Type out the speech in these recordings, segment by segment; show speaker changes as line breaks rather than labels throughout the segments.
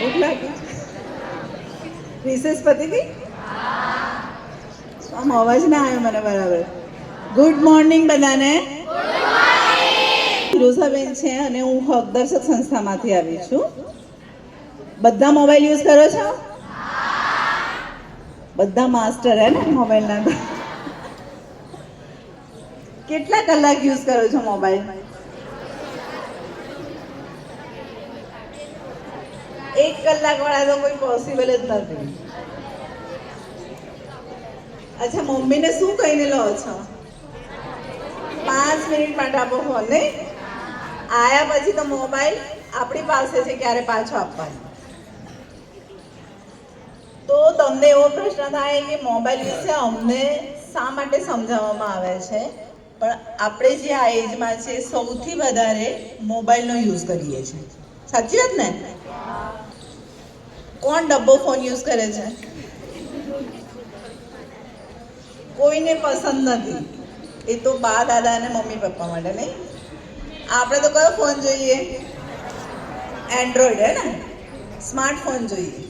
ભૂખ લાગી. રિસેસ પતી ગઈ? આમ અવાજ ના આવ્યો મને બરાબર. ગુડ મોર્નિંગ બધાને. ફિરોઝાબેન છે અને હું હકદર્શક સંસ્થામાંથી આવી છું. બધા મોબાઈલ યુઝ કરો છો? બધા માસ્ટર હે ને મોબાઈલના કેટલા કલાક યુઝ કરો છો મોબાઈલ એક કલાક વાળા તો કોઈ પોસિબલ જ નથી. અચ્છા, મમ્મીને શું કહીને લો છો? પાંચ મિનિટ માટે આપો ફોન નહીં? આયા પછી તો મોબાઈલ આપણી પાસે છે ક્યારે પાછો આપવાનો. તો તમને એવો પ્રશ્ન થાય કે મોબાઈલ વિશે અમને શા માટે સમજાવવામાં આવે છે? પણ આપણે જે આ એજમાં છે, સૌથી વધારે મોબાઈલનો યુઝ કરીએ છીએ. સાચી વાત ને? કોણ ડબ્બો ફોન યુઝ કરે છે? કોઈને પસંદ નથી. એ તો બા દાદા અને મમ્મી પપ્પા માટે નહીં. આપણે તો કયો ફોન જોઈએ? એન્ડ્રોઈડ હે ને? સ્માર્ટફોન જોઈએ.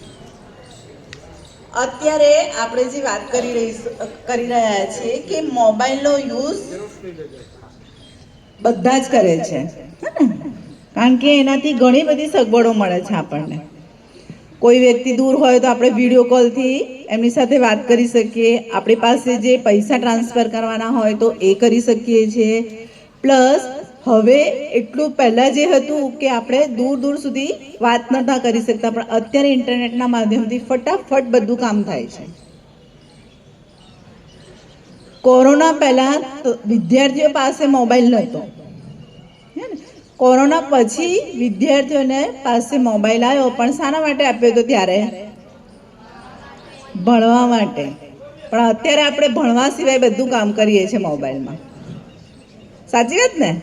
અત્યારે આપણે જે વાત કરી રહી કરી રહ્યા છીએ કે મોબાઈલનો યુઝ બધા જ કરે છે. કારણ કે એનાથી ઘણી બધી સગવડો મળે છે આપણને. કોઈ વ્યક્તિ દૂર હોય તો આપણે વીડિયો કોલથી એમની સાથે વાત કરી શકીએ. આપણી પાસે જે પૈસા ટ્રાન્સફર કરવાના હોય તો એ કરી શકીએ છીએ. પ્લસ હવે એટલું પહેલાં જે હતું કે આપણે દૂર દૂર સુધી વાત નતા કરી શકતા, પણ અત્યારે ઇન્ટરનેટના માધ્યમથી ફટાફટ બધું કામ થાય છે. કોરોના પહેલાં વિદ્યાર્થીઓ પાસે મોબાઈલ નહોતો? કોરોના પછી વિદ્યાર્થીઓને પાસે મોબાઈલ આવ્યો, પણ શાના માટે આપ્યો હતો ત્યારે? ભણવા માટે. પણ અત્યારે આપણે ભણવા સિવાય બધું કામ કરીએ છીએ મોબાઈલમાં. સાચી વાત ને?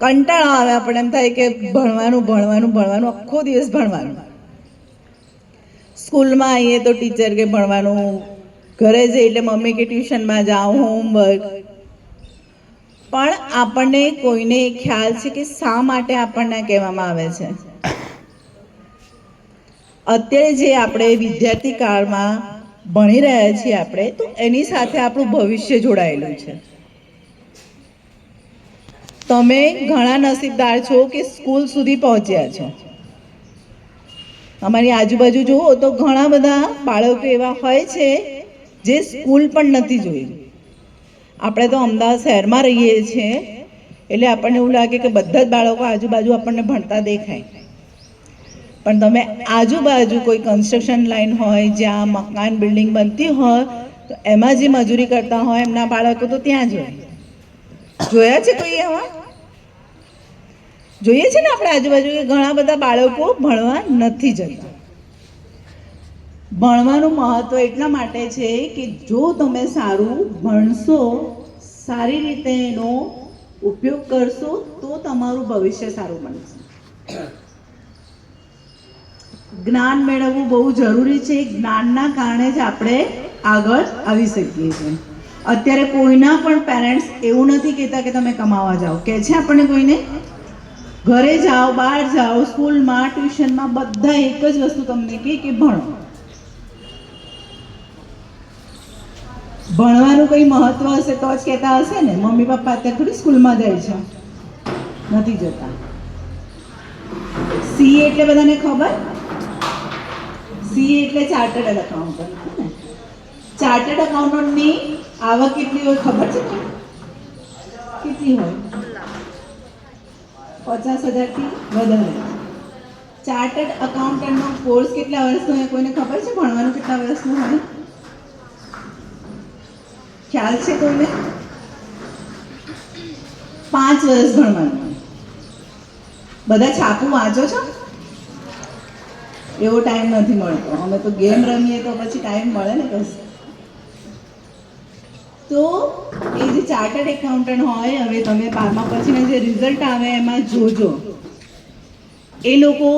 કંટાળો આવે આપણે એમ થાય કે ભણવાનું ભણવાનું ભણવાનું, આખો દિવસ ભણવાનું. સ્કૂલમાં આવીએ તો ટીચર કે ભણવાનું, ઘરે જઈએ એટલે મમ્મી કે ટ્યુશનમાં જાઓ હોમવર્ક. પણ આપણને કોઈને ખ્યાલ છે કે શા માટે આપણને કહેવામાં આવે છે. અત્યારે જે આપણે વિદ્યાર્થી કાળમાં ભણી રહ્યા છીએ આપણે, તો એની સાથે આપણું ભવિષ્ય જોડાયેલું છે. તમે ઘણા નસીબદાર છો કે સ્કૂલ સુધી પહોંચ્યા છો. અમારી આજુબાજુ જુઓ તો ઘણા બધા બાળકો એવા હોય છે જે સ્કૂલ પણ નથી જોઈ આપણે તો અમદાવાદ શહેરમાં રહીએ છીએ, એટલે આપણને એવું લાગે કે બધા જ બાળકો આજુબાજુ આપણને ભણતા દેખાય. પણ તમે આજુબાજુ કોઈ કન્સ્ટ્રક્શન લાઈન હોય, જ્યાં મકાન બિલ્ડિંગ બનતી હોય, તો એમાં જે મજૂરી કરતા હોય, એમના બાળકો તો ત્યાં જ હોય. જોયા છે કોઈ એવા? જોઈએ છે ને આપણે આજુબાજુ ઘણા બધા બાળકો ભણવા નથી જતા. ભણવાનું મહત્વ એટલા માટે છે કે જો તમે સારું ભણશો, સારી રીતે એનો ઉપયોગ કરશો, તો તમારું ભવિષ્ય સારું બનશે. જ્ઞાન મેળવવું બહુ જરૂરી છે. જ્ઞાનના કારણે જ આપણે આગળ આવી શકીએ છીએ. અત્યારે કોઈના પણ પેરેન્ટ્સ એવું નથી કહેતા કે તમે કમાવા જાઓ. કે છે આપણને કોઈને? ઘરે જાઓ, બહાર જાઓ, સ્કૂલમાં, ટ્યુશનમાં બધા એક જ વસ્તુ તમને કહે કે ભણો. ભણવાનું કંઈ મહત્વ હશે તો જ કહેતા હશે ને? મમ્મી પપ્પા અત્યારે થોડી સ્કૂલમાં જાય છે. નથી જતા. સી એટલે બધાને ખબર? સી એટલે ચાર્ટર્ડ એકાઉન્ટન્ટ ચાર્ટર્ડ એકાઉન્ટન્ટની આવક કેટલી હોય ખબર છે કેટલી હોય? પચાસ હજારથી વધારે. ચાર્ટર્ડ એકાઉન્ટન્ટનો કોર્સ કેટલા વર્ષનો હોય કોઈને ખબર છે? ભણવાનું કેટલા વર્ષનું હોય? ખ્યાલ છે કોઈને પાંચ વર્ષ ભણવાનું બધા છાપું વાંચો છો? એવો ટાઈમ નથી મળતો. અમે તો ગેમ રમીએ તો પછી ટાઈમ મળે ને કશું. તો એ જે ચાર્ટર્ડ એકાઉન્ટન્ટ હોય, હવે તમે બારમા પછીના જે રિઝલ્ટ આવે એમાં જોજો. એ લોકો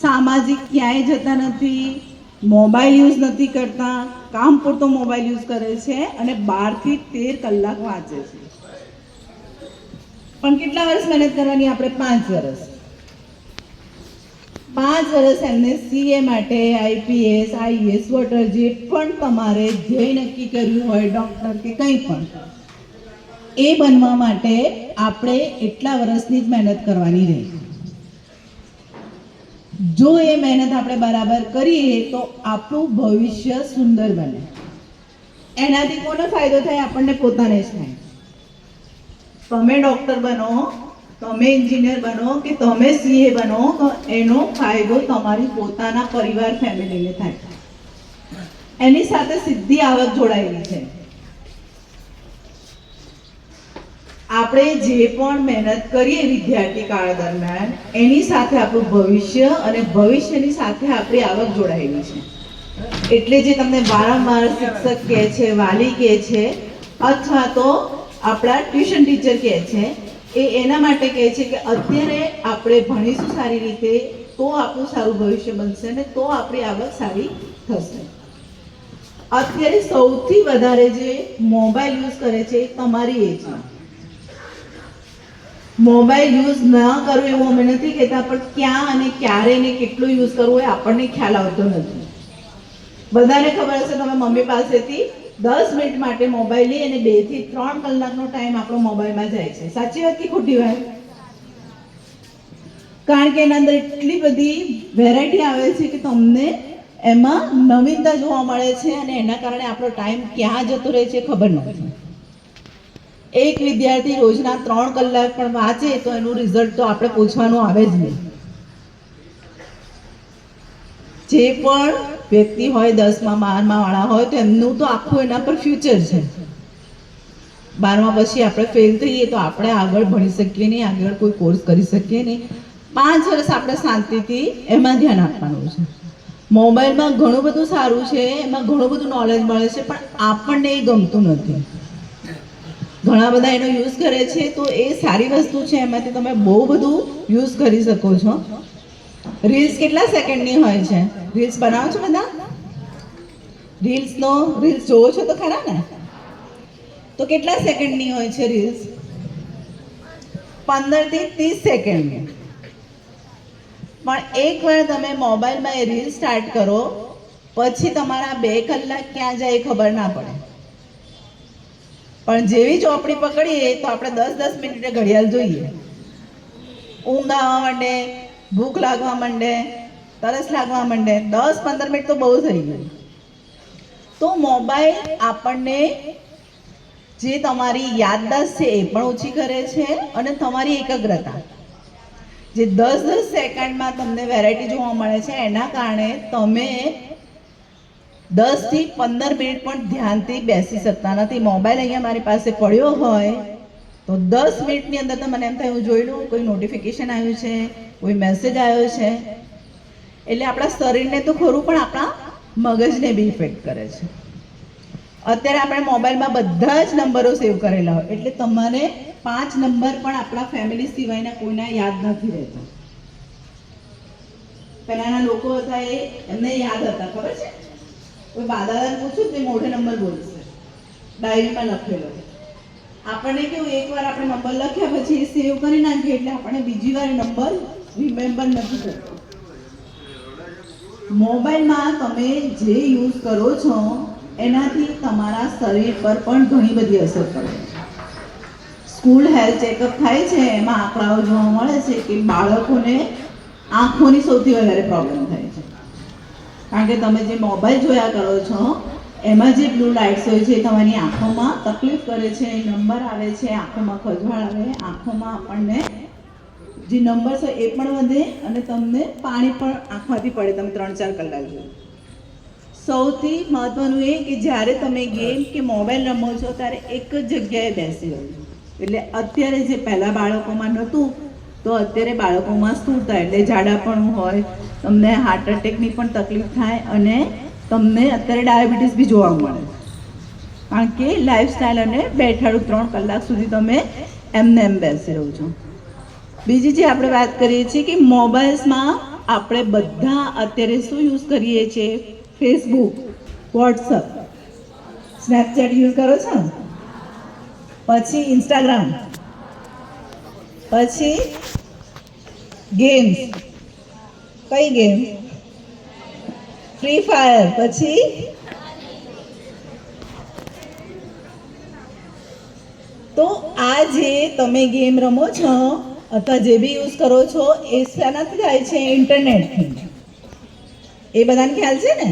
સામાજિક ક્યાંય જતા નથી. મોબાઈલ યુઝ નથી કરતા, કામ પૂરતો મોબાઈલ યુઝ કરે છે અને બારથી તેર કલાક વાંચે છે. પણ કેટલા વર્ષ મહેનત કરવાની? આપણે પાંચ વર્ષ. પાંચ વર્ષ એમને સીએ માટે આઈપીએસ આઈએસ વોટર જે પણ તમારે ધ્યેય નક્કી કર્યું હોય ડૉક્ટર કે કંઈ પણ, એ બનવા માટે આપણે એટલા વર્ષની જ મહેનત કરવાની રહે. જો એ મહેનત આપણે બરાબર કરીએ, તો આપણું ભવિષ્ય સુંદર બને. એનાથી કોનો ફાયદો થાય? આપણને પોતાને જ થાય. તમે ડૉક્ટર બનો, તમે એન્જિનિયર બનો કે તમે સીએ બનો, તો એનો ફાયદો તમારી પોતાના પરિવાર ફેમિલીને થાય. એની સાથે સીધી આવક જોડાયેલી છે. આપણે જે પણ મહેનત કરીએ વિદ્યાર્થી કાળ દરમિયાન, એની સાથે આપણું ભવિષ્ય અને ભવિષ્યની સાથે આપણી આવક જોડાયેલી છે. એટલે જે તમને વારંવાર શિક્ષક કહે છે, વાલી કહે છે, અથવા તો આપણા ટ્યુશન ટીચર કહે છે, એ એના માટે કહે છે કે અત્યારે આપણે ભણીશું સારી રીતે, તો આપણું સારું ભવિષ્ય બનશે ને તો આપણી આવક સારી થશે. અત્યારે સૌથી વધારે જે મોબાઈલ યુઝ કરે છે તમારી એજમાં મોબાઈલ યુઝ ન કરવો એવું અમે નથી કહેતા, પણ ક્યાં અને ક્યારે ને કેટલું યુઝ કરવું એ આપણને ખ્યાલ આવતો નથી. બધાને ખબર હશે તમે મમ્મી પાસેથી દસ મિનિટ માટે મોબાઈલ લઈ અને બેથી ત્રણ કલાકનો ટાઈમ આપણો મોબાઈલમાં જાય છે. સાચી વાત કે ખોટી વાત? કારણ કે એના અંદર એટલી બધી વેરાયટી આવે છે કે તમને એમાં નવીનતા જોવા મળે છે અને એના કારણે આપણો ટાઈમ ક્યાં જતો રહે છે ખબર નથી. એક વિદ્યાર્થી રોજના ત્રણ કલાક પણ વાંચે તો એનું રિઝલ્ટ તો આપણે પૂછવાનું આવે જ નહીં. જે પણ વ્યક્તિ હોય, દસમા, બારમા વાળા હોય, તો એમનું તો આખું એના પર ફ્યુચર છે. બારમા પછી આપણે ફેલ થઈએ તો આપણે આગળ ભણી શકીએ નહીં, આગળ કોઈ કોર્સ કરી શકીએ નહીં. પાંચ વર્ષ આપણે શાંતિથી એમાં ધ્યાન આપવાનું છે. મોબાઈલમાં ઘણું બધું સારું છે, એમાં ઘણું બધું નોલેજ મળે છે, પણ આપણને એ ગમતું નથી. ઘણા બધા એનો યુઝ કરે છે, તો એ સારી વસ્તુ છે, એમાંથી તમે બહુ બધું યુઝ કરી શકો છો. રીલ્સ કેટલા સેકન્ડની હોય છે? રીલ્સ બનાવો છો બધા? રીલ્સનો રીલ્સ જોવો છો તો ખરા ને? તો કેટલા સેકન્ડની હોય છે રીલ્સ પંદરથી ત્રીસ સેકન્ડની પણ એકવાર તમે મોબાઈલમાં એ રીલ સ્ટાર્ટ કરો, પછી તમારા બે કલાક ક્યાં જાય ખબર ના પડે. પણ જેવી ચોપડી પકડીએ તો આપણે દસ દસ મિનિટે ઘડિયાળ જોઈએ. ઊંઘ આવવા માંડે, ભૂખ લાગવા માંડે, તરસ લાગવા માંડે, દસ પંદર મિનિટ તો બહુ થઈ ગયું. તો મોબાઈલ આપણને જે તમારી યાદદાસ્ત છે એ પણ ઓછી કરે છે અને તમારી એકાગ્રતા. જે દસ દસ સેકન્ડમાં તમને વેરાયટી જોવા મળે છે, એના કારણે તમે દસથી પંદર મિનિટ પણ ધ્યાનથી બેસી શકતા નથી. મોબાઈલ અહીંયા મારી પાસે પડ્યો હોય તો દસ મિનિટની અંદર તો મને એમ થાય, હું જોઈ લઉં, કોઈ નોટિફિકેશન આવ્યું છે, કોઈ મેસેજ આવ્યો છે. એટલે આપણા શરીરને તો ખરું, પણ આપણા મગજને બી ઇફેક્ટ કરે છે. અત્યારે આપણે મોબાઈલમાં બધા જ નંબરો સેવ કરેલા હોય. એટલે તમારે પાંચ નંબર પણ આપણા ફેમિલી સિવાયના કોઈના યાદ નથી રહેતા. પહેલાના લોકો હતા એ, એમને યાદ હતા, ખબર છે? કોઈ બાદાદાને પૂછ્યું તે મોઢે નંબર બોલશે ડાયરીમાં લખેલો આપણને કેવું, એકવાર આપણે નંબર લખ્યા પછી એ સેવ કરી નાખીએ એટલે આપણે બીજી વાર નંબર રિમેમ્બર નથી કરતો. મોબાઈલમાં તમે જે યુઝ કરો છો, એનાથી તમારા શરીર પર પણ ઘણી બધી અસર પડે છે. સ્કૂલ હેલ્થ ચેકઅપ થાય છે, એમાં આંકડાઓ જોવા મળે છે કે બાળકોને આંખોની સૌથી વધારે પ્રોબ્લેમ થાય કારણ કે તમે જે મોબાઈલ જોયા કરો છો, એમાં જે બ્લુ લાઇટ્સ હોય છે તમારી આંખોમાં તકલીફ કરે છે નંબર આવે છે, આંખોમાં ખજવાળ આવે, આંખોમાં આપણને જે નંબર છે એ પણ વધે અને તમને પાણી પણ આંખમાંથી પડે તમે ત્રણ ચાર કલાક જોઈએ સૌથી મહત્વનું એ કે જ્યારે તમે ગેમ કે મોબાઈલ રમો છો, ત્યારે એક જ જગ્યાએ બેસી રહ્યો એટલે અત્યારે જે પહેલાં બાળકોમાં નહોતું તો અત્યારે બાળકોમાં સ્થૂળતા એટલે જાડાપણું હોય, તમને હાર્ટ એટેકની પણ તકલીફ થાય અને તમને અત્યારે ડાયાબિટીસ બી જોવા મળે. કારણ કે લાઈફસ્ટાઈલ અને બેઠાડું ત્રણ કલાક સુધી તમે એમને એમ બેસી રહો છો. બીજી જે આપણે વાત કરીએ છીએ કે મોબાઈલ્સમાં આપણે બધા અત્યારે શું યુઝ કરીએ છીએ? ફેસબુક વોટ્સઅપ સ્નેપચેટ યુઝ કરો છો? પછી ઇન્સ્ટાગ્રામ પછી ગેમ્સ કઈ ગેમ ફ્રી ફાયર પછી તો આ જે તમે ગેમ રમો છો અથવા જે બી યુઝ કરો છો એ શાનાથી થાય છે? ઇન્ટરનેટથી એ બધાને ખ્યાલ છે ને?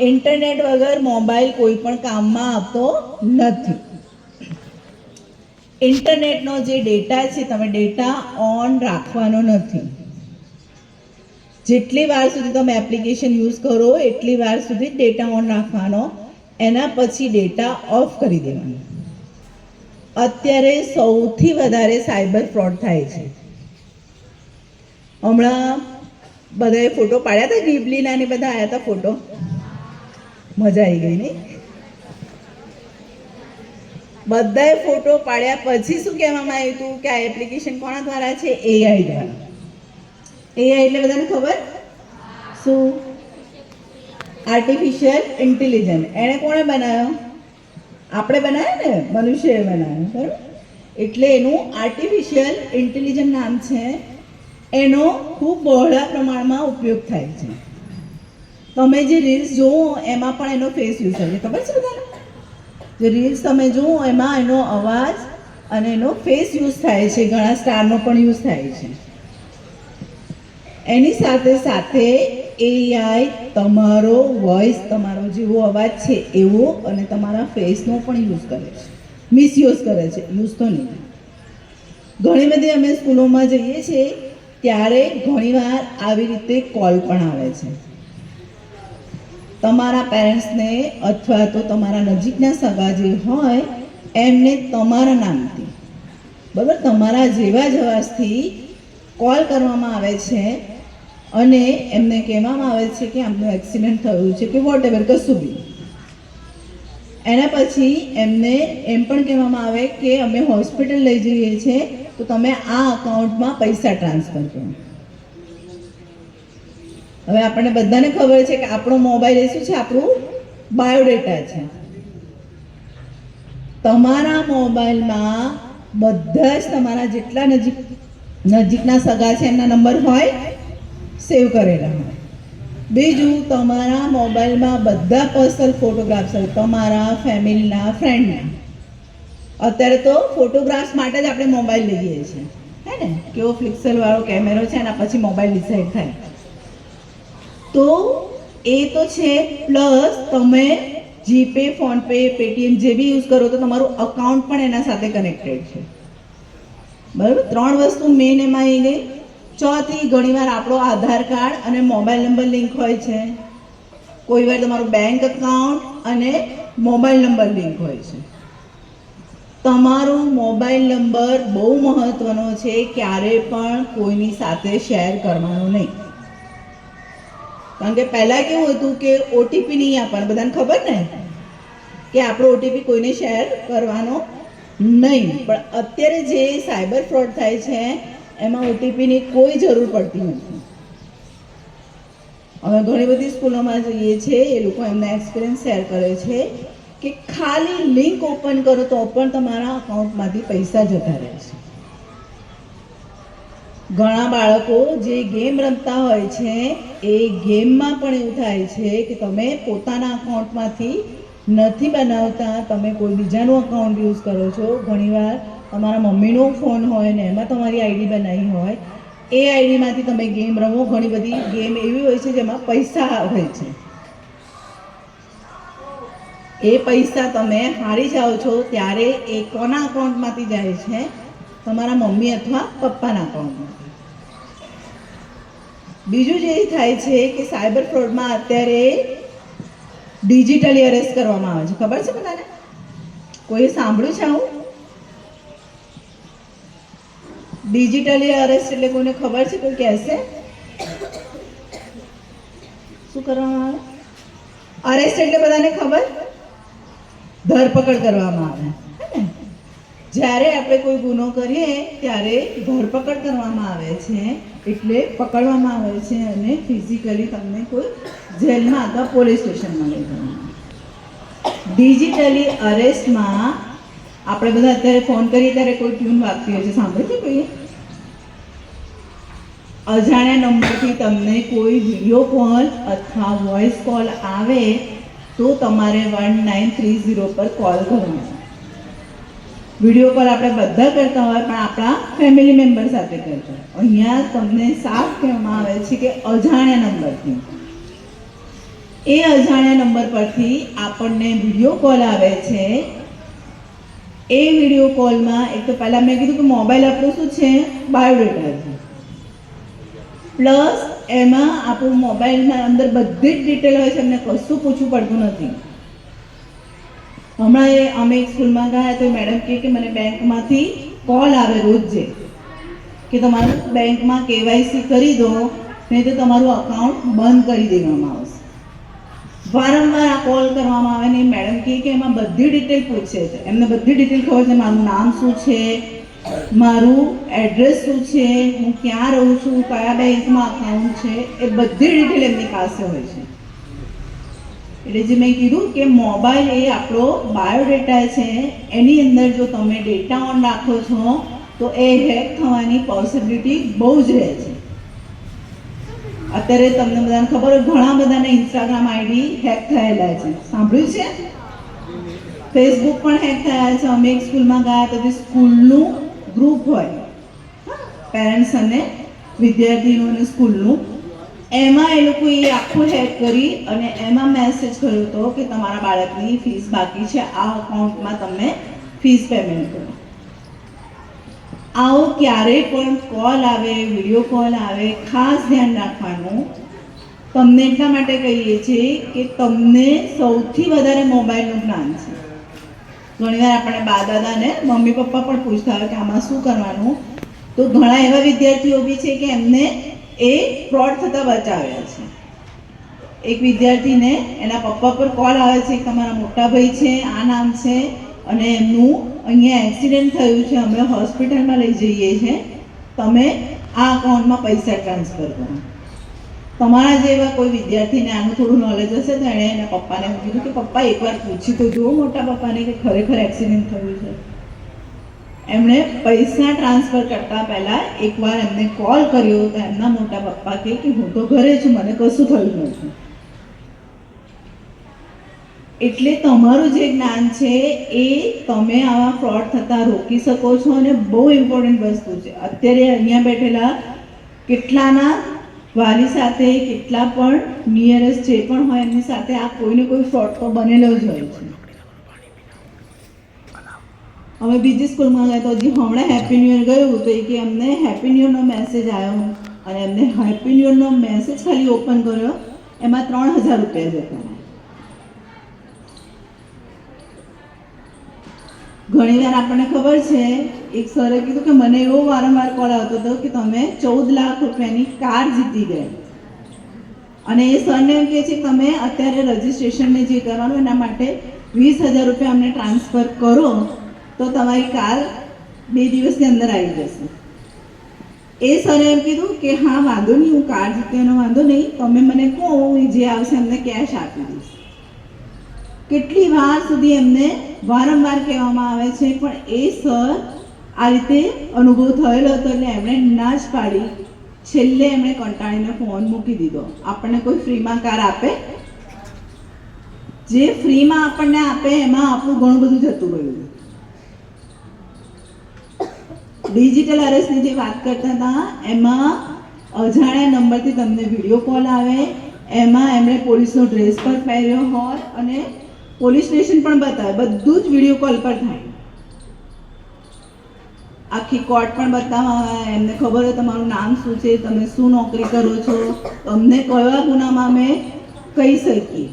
ઇન્ટરનેટ વગર મોબાઈલ કોઈ પણ કામમાં આવતો નથી. ઇન્ટરનેટનો જે ડેટા છે, તમે ડેટા ઓન રાખવાનો નથી. જેટલી વાર સુધી તમે એપ્લિકેશન યુઝ કરો, એટલી વાર સુધી ડેટા ઓન રાખવાનો, એના પછી ડેટા ઓફ કરી દેવાનો. અત્યારે સૌથી વધારે સાયબર ફ્રોડ થાય છે. હમણાં બધાએ ફોટો પાડ્યા હતા, ગીબલીના ને બધા આવ્યા હતા ફોટો? મજા આવી ગઈ નહીં? બધાએ ફોટો પાડ્યા પછી શું કહેવામાં આવ્યું હતું કે આ એપ્લિકેશન કોના દ્વારા છે? એઆઈ દ્વારા. એઆઈ એટલે બધાને ખબર? શું? આર્ટિફિશિયલ ઇન્ટેલિજન્સ એણે કોણે બનાવ્યો? આપણે બનાવ્યો ને? મનુષ્યએ બનાવ્યો, બરાબર? એટલે એનું આર્ટિફિશિયલ ઇન્ટેલિજન્સ નામ છે. એનો ખૂબ બહોળા પ્રમાણમાં ઉપયોગ થાય છે. તમે જે રીલ્સ જુઓ, એમાં પણ એનો ફેસ યુઝ થાય છે. ખબર છે બધાને? જે રીલ્સ તમે જુઓ, એમાં એનો અવાજ અને એનો ફેસ યુઝ થાય છે. ઘણા સ્ટારનો પણ યુઝ થાય છે. એની સાથે સાથે એઆઈ તમારો વોઇસ તમારો જેવો અવાજ છે, એવો અને તમારા ફેસનો પણ યુઝ કરે છે. મિસયુઝ કરે છે. યુઝ તો નહીં. ઘણી બધી અમે સ્કૂલોમાં જઈએ છીએ, ત્યારે ઘણીવાર આવી રીતે કોલ પણ આવે છે. તમારા પેરેન્ટ્સને અથવા તો તમારા નજીકના સગા જે હોય, એમને તમારા નામથી, બરાબર? તમારા જેવા જ અવાજથી કોલ કરવામાં આવે છે અને એમને કહેવામાં આવે છે કે આમનું એક્સિડન્ટ થયું છે કે વોટ એવર કશું બી. એના પછી એમને એમ પણ કહેવામાં આવે કે અમે હોસ્પિટલ લઈ જઈએ છીએ, તો તમે આ અકાઉન્ટમાં પૈસા ટ્રાન્સફર કરો. હવે આપણને બધાને ખબર છે કે આપણો મોબાઈલ એ શું છે? આપણું બાયોડેટા છે. તમારા મોબાઈલમાં બધા જ તમારા જેટલા નજીક, નજીકના સગા છે, એમના નંબર હોય, સેવ કરેલા હોય. બીજું, તમારા મોબાઈલમાં બધા પર્સનલ ફોટોગ્રાફ્સ હોય તમારા ફેમિલીના ફ્રેન્ડના અત્યારે તો ફોટોગ્રાફ્સ માટે જ આપણે મોબાઈલ લઈએ છીએ. હે ને? કેવો ફિક્સલ વાળો કેમેરો છે, એના પછી મોબાઈલ ડિસાઇડ થાય. તો એ તો છે પ્લસ તમે જીપે, ફોનપે, પેટીએમ જે બી યુઝ કરો તો તમારું અકાઉન્ટ પણ એના સાથે કનેક્ટેડ છે. બરાબર? ત્રણ વસ્તુ મેઇન એમાં આવી ગઈ ચોથી ઘણીવાર આપણો આધાર કાર્ડ અને મોબાઈલ નંબર લિંક હોય છે. કોઈ વાર તમારું બેંક અકાઉન્ટ અને મોબાઈલ નંબર લિંક હોય છે. તમારો મોબાઈલ નંબર બહુ મહત્વનો છે, ક્યારે પણ કોઈની સાથે શેર કરવાનો નહીં. કારણ કે પહેલાં કેવું હતું કે ઓટીપી નહીં આપવાનું. બધાને ખબર ને? કે આપણો ઓટીપી કોઈને શેર કરવાનો નહીં. પણ અત્યારે જે સાયબર ફ્રોડ થાય છે, એમાં ઓટીપીની કોઈ જરૂર પડતી નથી. અમે ઘણી બધી સ્કૂલોમાં જઈએ છીએ, એ લોકો એમના એક્સપિરિયન્સ શેર કરે છે કે ખાલી લિંક ઓપન કરો તો પણ તમારા અકાઉન્ટમાંથી પૈસા જતા રહે છે. ઘણા બાળકો જે ગેમ રમતા હોય છે, એ ગેમમાં પણ એવું થાય છે કે તમે પોતાના અકાઉન્ટમાંથી નથી બનાવતા, તમે કોઈ બીજાનું અકાઉન્ટ યુઝ કરો છો. ઘણીવાર તમારા મમ્મીનો ફોન હોય ને એમાં તમારી આઈડી બનાવી હોય, એ આઈડીમાંથી તમે ગેમ રમો. ઘણી બધી ગેમ એવી હોય છે જેમાં પૈસા હોય છે. એ પૈસા તમે હારી જાઓ છો ત્યારે એ કોના અકાઉન્ટમાંથી જાય છે? તમારા મમ્મી અથવા પપ્પાના અકાઉન્ટમાંથી બીજું જે થાય છે કે સાયબર ફ્રોડમાં અત્યારે ડિજિટલી અરેસ્ટ કરવામાં આવે છે. ખબર છે બધાને? કોઈએ સાંભળ્યું છે આવું? ડિજિટલી અરેસ્ટ એટલે કોઈને ખબર છે? કોઈ કહેશે? શું કરવામાં આવે? અરેસ્ટ એટલે બધાને ખબર? ધરપકડ કરવામાં આવે. જ્યારે આપણે કોઈ ગુનો કરીએ, ત્યારે ધરપકડ કરવામાં આવે છે, એટલે પકડવામાં આવે છે અને ફિઝિકલી તમને કોઈ જેલમાં અથવા પોલીસ સ્ટેશનમાં લઈ જવામાં ડિજિટલી અરેસ્ટમાં આપણે બધા અત્યારે ફોન કરીએ, ત્યારે કોઈ ટ્યુન વાગતી હોય છે સાંભળ્યું છે કોઈએ અજાણ્યા નંબરથી તમને કોઈ વીડિયો કોલ અથવા વોઇસ કોલ આવે, તો તમારે વન નાઇન થ્રી ઝીરો પર કોલ કરવાનો. વીડિયો કોલ આપણે બધા કરતા હોય, પણ આપણા ફેમિલી મેમ્બર સાથે કરજો. અહીંયા તમને સાફ કહેવામાં આવે છે કે અજાણ્યા નંબરથી. એ અજાણ્યા નંબર પરથી આપણને વીડિયો કોલ આવે છે. એ વીડિયો કોલમાં, એક તો પહેલાં મેં કીધું કે મોબાઈલ આપણું શું છે? બાયોડેટા છે પ્લસ એમાં આપણું મોબાઈલના અંદર બધી જ ડિટેલ હોય છે અમને કશું પૂછવું પડતું નથી. હમણાં એ અમે એક સ્કૂલમાં ગયા તો મેડમ કહે કે મને બેંકમાંથી કોલ આવે રોજે, કે તમારું બેંકમાં કેવાયસી કરી દો, નહીં તો તમારું અકાઉન્ટ બંધ કરી દેવામાં આવશે. વારંવાર આ કોલ કરવામાં આવે ને મેડમ કહે કે એમાં બધી ડિટેલ પૂછે છે. એમને બધી ડિટેલ ખબર છે મારું નામ શું છે, મારું એડ્રેસ શું છે, હું ક્યાં રહું છું, કયા બેંકમાં અકાઉન્ટ છે, એ બધી ડિટેલ એમની પાસે હોય છે. એટલે જે મેં કીધું કે મોબાઈલ એ આપણો બાયોડેટા છે, એની અંદર જો તમે ડેટા ઓન રાખો છો, તો એ હેક થવાની પોસિબિલિટી બહુ જ રહે છે. અત્યારે તમને બધાને ખબર હોય, ઘણા બધાને ઇન્સ્ટાગ્રામ આઈડી હેક થયેલા છે. સાંભળ્યું છે? ફેસબુક પણ હેક થયા છે. અમે એક સ્કૂલમાં ગયા તો સ્કૂલનું ગ્રુપ હોય. પેરેન્ટ્સ અને વિદ્યાર્થીઓને સ્કૂલનું એમાં એ લોકો એ આખું હેલ્પ કરી અને એમાં મેસેજ કર્યો હતો કે તમારા બાળકની ફીસ બાકી છે. આ અકાઉન્ટમાં તમે ફીસ પેમેન્ટ કરો. આવો ક્યારેય પણ કોલ આવે વીડિયો કોલ આવે, ખાસ ધ્યાન રાખવાનું. તમને એટલા માટે કહીએ છીએ કે તમને સૌથી વધારે મોબાઈલનું જ્ઞાન છે. ઘણીવાર આપણે બા દાદાને મમ્મી પપ્પા પણ પૂછતા હોય કે આમાં શું કરવાનું? તો ઘણા એવા વિદ્યાર્થીઓ બી છે કે એમને એ ફ્રોડ થતા બચાવ્યા છે. એક વિદ્યાર્થીને એના પપ્પા પર કોલ આવે છે કે તમારા મોટા ભાઈ છે, આ નામ છે. અને એમનું અહીંયા એક્સિડન્ટ થયું છે, અમે હોસ્પિટલમાં લઈ જઈએ છીએ તમે આ અકાઉન્ટમાં પૈસા ટ્રાન્સફર કરો. તમારા જેવા કોઈ વિદ્યાર્થીને આનું થોડું નોલેજ હશે તો એણે એના પપ્પાને કીધું કે પપ્પા એકવાર પૂછી તો જુઓ મોટા પપ્પાને કે ખરેખર એક્સિડન્ટ થયું છે. એમણે પૈસા ટ્રાન્સફર કરતા પહેલા એકવાર એમને કોલ કર્યો તો એમના મોટા પપ્પા કે હું તો ઘરે છું, મને કશું થયું નથી. એટલે તમારું જે જ્ઞાન છે એ તમે આવા ફ્રોડ થતા રોકી શકો છો અને બહુ ઇમ્પોર્ટન્ટ વસ્તુ છે. અત્યારે અહીંયા બેઠેલા કેટલાના વાલી સાથે, કેટલા પણ નિયરેસ્ટ જે પણ હોય એમની સાથે આ કોઈને કોઈ ફ્રોડ તો બનેલો જ હોય છે. અમે બીજી સ્કૂલમાં ગયા તો હજી હમણાં હેપી ન્યૂ ઇયર ગયું તો એ કે અમને હેપી ન્યૂ ઇયરનો મેસેજ આવ્યો અને એમને હેપી ન્યૂ ઇયરનો મેસેજ ખાલી ઓપન કર્યો. એમાં ત્રણ હજાર રૂપિયા જતા ઘણી ઘણીવાર આપણને ખબર છે, એક સરે કીધું કે મને એવો વારંવાર કોલ આવતો હતો કે તમે ચૌદ લાખ રૂપિયાની કાર જીતી ગયા. અને એ સરને એમ કહે છે કે તમે અત્યારે રજિસ્ટ્રેશનને જે કરવાનું એના માટે વીસ હજાર રૂપિયા અમને ટ્રાન્સફર કરો. તો તમારી કાર બે દિવસની અંદર આવી જશે. એ સરે એમ કીધું કે, હા, વાંધો નહીં, હું કાર જીતી, એનો વાંધો નહીં. તમે મને કહો જે આવશે એમને કેશ આપી દઈશ. કેટલી વાર સુધી એમને વારંવાર કહેવામાં આવે છે, પણ એ સર આ રીતે અનુભવ થયેલો હતો એટલે એમણે ના જ પાડી. છેલ્લે એમણે કંટાળીને ફોન મૂકી દીધો. આપણને કોઈ ફ્રીમાં કાર આપે? જે ફ્રીમાં આપણને આપે, એમાં આપણું ઘણું બધું જતું રહ્યું. ડિજિટલ અરેસ્ટની જે વાત કરતા હતા. એમાં અજાણ્યા નંબરથી તમને વીડિયો કોલ આવે. એમાં એમણે પોલીસનો ડ્રેસ પણ પહેર્યો હોય અને પોલીસ સ્ટેશન પણ બતાવે. બધું જ વીડિયો કોલ પર થાય. આખી કોર્ટ પણ બતાવવા એમને ખબર હોય તમારું નામ શું છે, તમે શું નોકરી કરો છો. તમને કયા ગુનામાં અમે કહી શકીએ.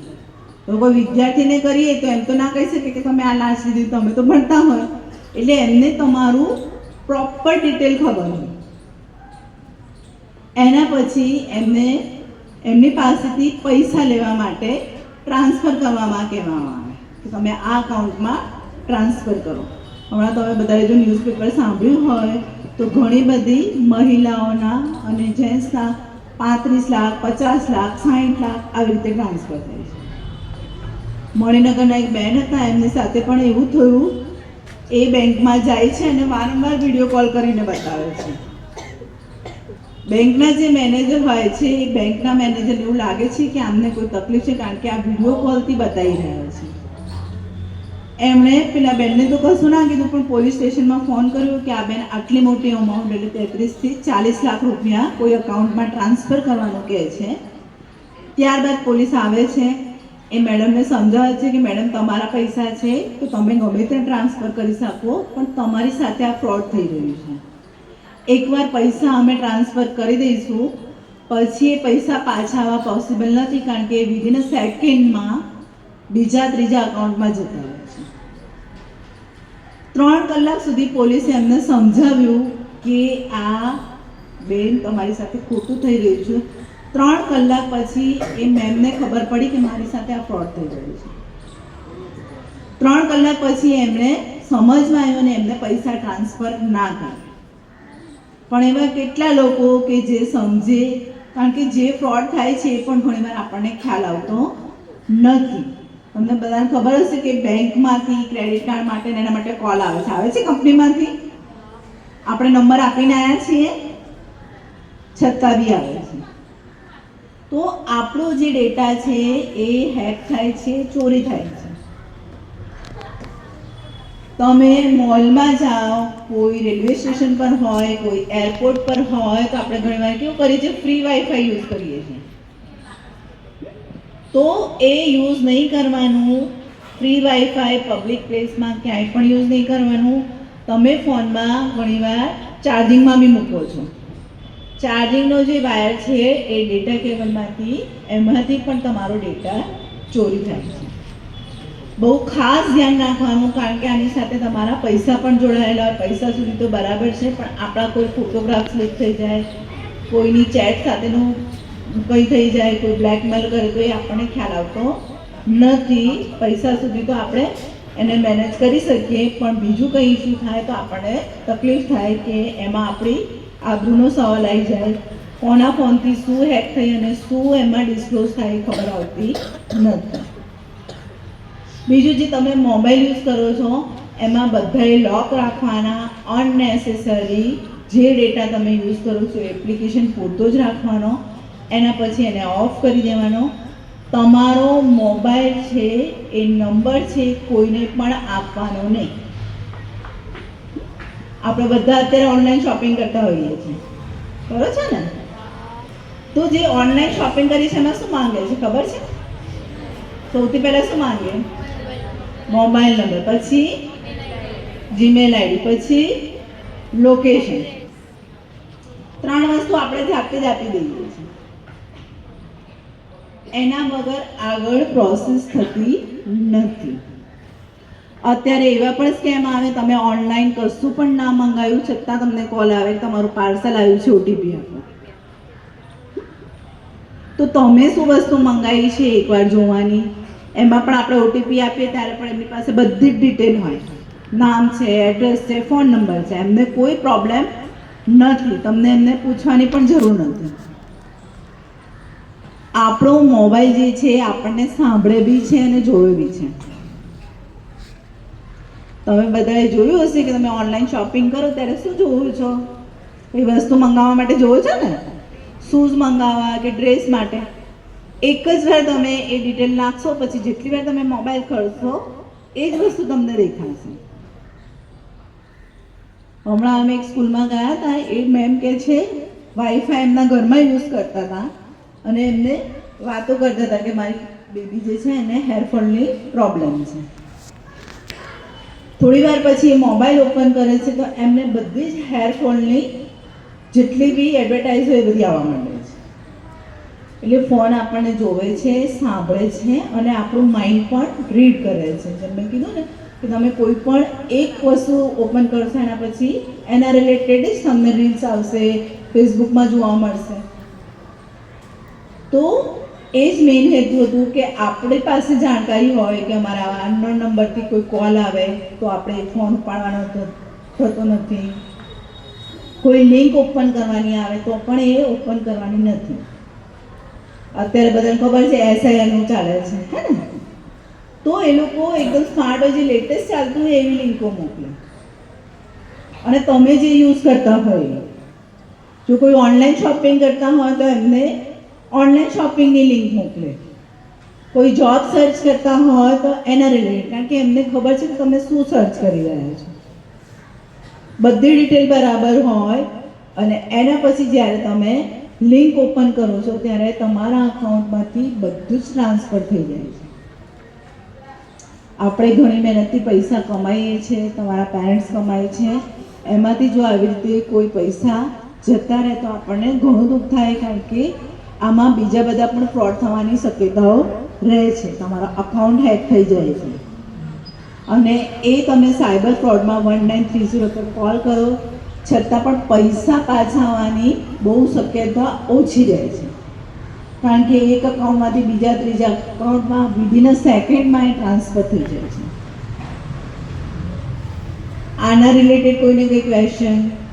તો કોઈ વિદ્યાર્થીને કરીએ તો એમ તો ના કહી શકીએ કે તમે આ લાંચ લીધી. તમે તો ભણતા હોય. એટલે એમને તમારું પ્રોપર ડિટેલ ખબર હોય. એના પછી એમને, એમની પાસેથી પૈસા લેવા માટે ટ્રાન્સફર કરવામાં કહેવામાં આવે. કે તમે આ અકાઉન્ટમાં ટ્રાન્સફર કરો. હમણાં તમે બધાએ જો ન્યૂઝપેપર સાંભળ્યું હોય, તો ઘણી બધી મહિલાઓના અને જેન્ટ્સના પાંત્રીસ લાખ, પચાસ લાખ સાઠ લાખ આવી રીતે ટ્રાન્સફર થાય છે. મણિનગરના એક બેન હતા, એમની સાથે પણ એવું થયું એ બેંકમાં જાય છે અને વારંવાર વીડિયો કોલ કરીને બતાવે છે. બેંકના જે મેનેજર હોય છે, એ બેંકના મેનેજરને એવું લાગે છે કે આમને કોઈ તકલીફ છે, કારણ કે આ વીડિયો કોલથી બતાવી રહ્યા છે. એમણે પેલા બેનને તો કશું ના કીધું, પણ પોલીસ સ્ટેશનમાં ફોન કર્યો કે આ બેન આટલી મોટી અમાઉન્ટ એટલે તેત્રીસથી ચાલીસ લાખ રૂપિયા કોઈ અકાઉન્ટમાં ટ્રાન્સફર કરવાનું કહે છે. ત્યારબાદ પોલીસ આવે છે એ મેડમને સમજાવે છે કે મેડમ, તમારા પૈસા છે તો તમે ગમે ત્યાં ટ્રાન્સફર કરી શકો, પણ તમારી સાથે આ ફ્રોડ થઈ રહ્યું છે. એકવાર પૈસા અમે ટ્રાન્સફર કરી દઈશું, પછી એ પૈસા પાછા આવવા પોસિબલ નથી, કારણ કે વિધિન અ સેકન્ડમાં બીજા ત્રીજા અકાઉન્ટમાં જતા હોય છે. ત્રણ કલાક સુધી પોલીસે એમને સમજાવ્યું કે આ બેન તમારી સાથે ખોટું થઈ રહ્યું છે. ત્રણ કલાક પછી એ મેમને ખબર પડી કે મારી સાથે આ ફ્રોડ થઈ ગયું છે. ત્રણ કલાક પછી એમણે સમજમાં આવ્યો અને એમને પૈસા ટ્રાન્સફર ના કર્યા. પણ એવા કેટલા લોકો કે જે સમજે, કારણ કે જે ફ્રોડ થાય છે એ પણ ઘણીવાર આપણને ખ્યાલ આવતો નથી. તમને બધાને ખબર હશે કે બેંકમાંથી ક્રેડિટ કાર્ડ માટે ને એના માટે કોલ આવે છે. આવે છે કંપનીમાંથી? આપણે નંબર આપીને આવ્યા છીએ. છતાં બી આવે તો આપણો જે ડેટા છે એ હેક થાય છે, ચોરી થાય છે. તમે મોલમાં જાઓ, કોઈ રેલવે સ્ટેશન પર હોય, કોઈ એરપોર્ટ પર હોય, તો આપણે ઘણીવાર કેવું કરીએ છીએ, ફ્રી વાઈફાઈ યુઝ કરીએ છીએ. તો એ યુઝ નહીં કરવાનું, ફ્રી વાઈફાઈ પબ્લિક પ્લેસમાં ક્યાંય પણ યુઝ નહીં કરવાનું, તમે ફોનમાં ઘણીવાર ચાર્જિંગમાં બી મૂકો છો. ચાર્જિંગનો જે વાયર છે એ ડેટા કેબલમાંથી એમાંથી પણ તમારો ડેટા ચોરી થાય છે. બહુ ખાસ ધ્યાન રાખવાનું, કારણ કે આની સાથે તમારા પૈસા પણ જોડાયેલા હોય પૈસા સુધી તો બરાબર છે, પણ આપણા કોઈ ફોટોગ્રાફ ક્લિક થઈ જાય, કોઈની ચેટ સાથેનું કંઈ થઈ જાય, કોઈ બ્લેકમેલ કરે, તો એ આપણને ખ્યાલ આવતો નથી. પૈસા સુધી તો આપણે એને મેનેજ કરી શકીએ, પણ બીજું કંઈ ઇસ્યુ થાય તો આપણને તકલીફ થાય કે એમાં આપણી આબરૂનો સવાલ આવી જાય. કોના ફોનથી શું હેક થઈ અને શું એમાં ડિસ્ક્લોઝ થાય ખબર આવતી નથી. બીજું જે તમે મોબાઈલ યુઝ કરો છો, એમાં બધાએ લોક રાખવાના અનનેસેસરી જે ડેટા તમે યુઝ કરો છો એપ્લિકેશન પૂરતો જ રાખવાનો, એના પછી એને ઓફ કરી દેવાનો. તમારો મોબાઈલ છે, એ નંબર છે, કોઈને પણ આપવાનો નહીં. આપણે બધા અત્યારે ઓનલાઈન શોપિંગ કરતા હોઈએ છીએ. બરોબર છે ને? તો જે ઓનલાઈન શોપિંગ કરી છે, એમાં શું માંગે છે? ખબર છે? સૌથી પહેલાં શું માંગે? મોબાઈલ નંબર પછી જીમેલ આઈડી પછી લોકેશન ત્રણ વસ્તુ આપણે જાતે જ આપી દઈએ છીએ. એના વગર આગળ પ્રોસેસ થતી નથી. અત્યારે એવા પણ સ્કેમ આવે, તમે ઓનલાઈન કશું પણ ના મંગાવ્યું છતાં તમને કોલ આવે તમારું પાર્સલ આવ્યું છે ઓટીપી આપો તો તમે શું વસ્તુ મંગાવી છે એકવાર જોવાની? એમાં પણ આપણે ઓટીપી આપીએ ત્યારે પણ એમની પાસે બધી જ ડિટેલ હોય. નામ છે એડ્રેસ છે ફોન નંબર છે, એમને કોઈ પ્રોબ્લેમ નથી. તમને એમને પૂછવાની પણ જરૂર નથી. આપણો મોબાઈલ જે છે આપણને સાંભળે બી છે અને જોયો બી છે. તમે બધાએ જોયું હશે કે તમે ઓનલાઈન શોપિંગ કરો ત્યારે શું જોવો છો? એ વસ્તુ મંગાવવા માટે જોવો છો ને? શૂઝ મંગાવવા કે ડ્રેસ માટે? એક જ વાર તમે એ ડિટેલ નાખશો, પછી જેટલી વાર તમે મોબાઈલ ખોલશો એ જ વસ્તુ તમને દેખાશે. હમણાં અમે એક સ્કૂલમાં ગયા હતા, એ મેમ કે છે વાઈફાઈ એમના ઘરમાં યુઝ કરતા હતા, અને એમને વાતો કરતા હતા કે મારી બેબી જે છે એને હેરફોલની પ્રોબ્લેમ છે. થોડી વાર પછી એ મોબાઈલ ઓપન કરે છે, તો એમને બધી જ હેરફોલની જેટલી બી એડવર્ટાઇઝ હોય એ બધી આવવા માંડે છે. એટલે ફોન આપણને જોવે છે, સાંભળે છે અને આપણું માઇન્ડ પણ રીડ કરે છે. જેમ મેં કીધું ને કે તમે કોઈ પણ એક વસ્તુ ઓપન કરશો એના પછી એના રિલેટેડ જ તમને રીલ્સ આવશે ફેસબુકમાં જોવા મળશે. તો એ જ મેઇન હેતુ હતું કે આપણી પાસે જાણકારી હોય કે અમારા અનનોન નંબરથી કોઈ કોલ આવે તો આપણે ફોન ઉપાડવાનો થતો નથી. કોઈ લિંક ઓપન કરવાની આવે તો પણ એ ઓપન કરવાની નથી. અત્યારે બધાને ખબર છે એસઆઈઆરનું ચાલે છે, હે ને? તો એ લોકો એકદમ સ્માર્ટ જે લેટેસ્ટ ચાલતું હોય એવી લિંકો મોકલે. અને તમે જે યુઝ કરતા હોય, જો કોઈ ઓનલાઈન શોપિંગ કરતા હોય તો એમને ઓનલાઈન શોપિંગની લિંક મોકલે. કોઈ જોબ સર્ચ કરતા હોય તો એના રિલેટેડ કારણ કે એમને ખબર છે કે તમે શું સર્ચ કરી રહ્યા છો. બધી ડિટેલ બરાબર હોય અને એના પછી જ્યારે તમે લિંક ઓપન કરો છો, ત્યારે તમારા અકાઉન્ટમાંથી બધું જ ટ્રાન્સફર થઈ જાય છે. આપણે ઘણી મહેનતથી પૈસા કમાઈએ છીએ તમારા પેરેન્ટ્સ કમાય છે. એમાંથી જો આવી રીતે કોઈ પૈસા જતા રહે તો આપણને ઘણું દુઃખ થાય, કારણ કે આમાં બીજા બધા પણ ફ્રોડ થવાની શક્યતાઓ રહે છે. તમારા અકાઉન્ટ હેક થઈ જાય છે. અને એ તમે સાયબર ફ્રોડમાં વન નાઇન થ્રી ઝીરો પર કોલ કરો, છતાં પણ પૈસા પાછા આવવાની બહુ શક્યતા ઓછી રહે છે. કારણ કે એક અકાઉન્ટમાંથી બીજા ત્રીજા અકાઉન્ટમાં વિધિન અ સેકન્ડમાં એ ટ્રાન્સફર થઈ જાય છે. આના રિલેટેડ કોઈને કંઈ ક્વેશ્ચન